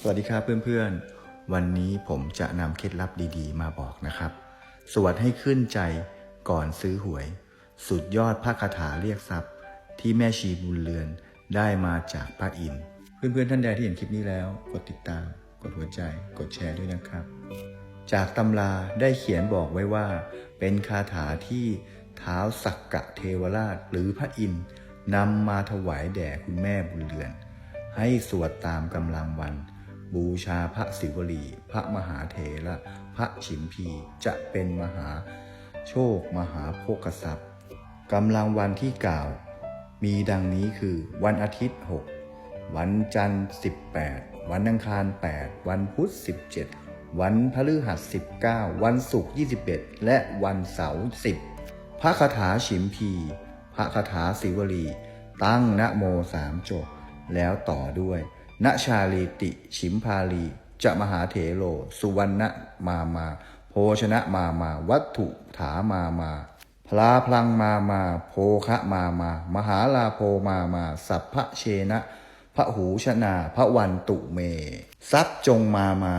สวัสดีครับเพื่อนๆ วันนี้ผมจะนำเคล็ดลับดีๆ มาบอกนะครับ สวดให้ขึ้นใจก่อนซื้อหวย สุดยอดพระคาถาเรียกทรัพย์ ที่แม่ชีบุญเรือนได้มาจากพระอินทร์เพื่อนๆ ท่านใดที่เห็นคลิปนี้แล้ว กดติดตาม กดหัวใจ กดแชร์ด้วยนะครับ จากตำราได้เขียนบอกไว้ว่า เป็นคาถาที่เท้าสักกะเทวราชหรือพระอินทร์นำมาถวายแด่คุณแม่บุญเรือน ให้สวดตามกำลังวัน บูชาพระศิวลี พระมหาเถระ พระฉิมพีจะเป็นมหาโชคมหาโภคทรัพย์กำลังวันที่กล่าว มีดังนี้คือวันอาทิตย์ 6 วันจันทร์ 18 วันอังคาร 8 วันพุธ 17 วันพฤหัส 19 วันศุกร์ 21 และวันเสาร์ 10 พระคาถาฉิมพี พระคาถาศิวลี ตั้งนะโมสามจบ แล้วต่อด้วย ณชาลีติ ฉิมพาลี จะมหาเถโล สุวรรณมามา โภชนะมามา วัตถุถามามาพลาพลังมามา โภคะมามา มหาลาโพมามา สัพพะเชนะพระหูชนาพระวันตุเม ทรัพย์จงมามา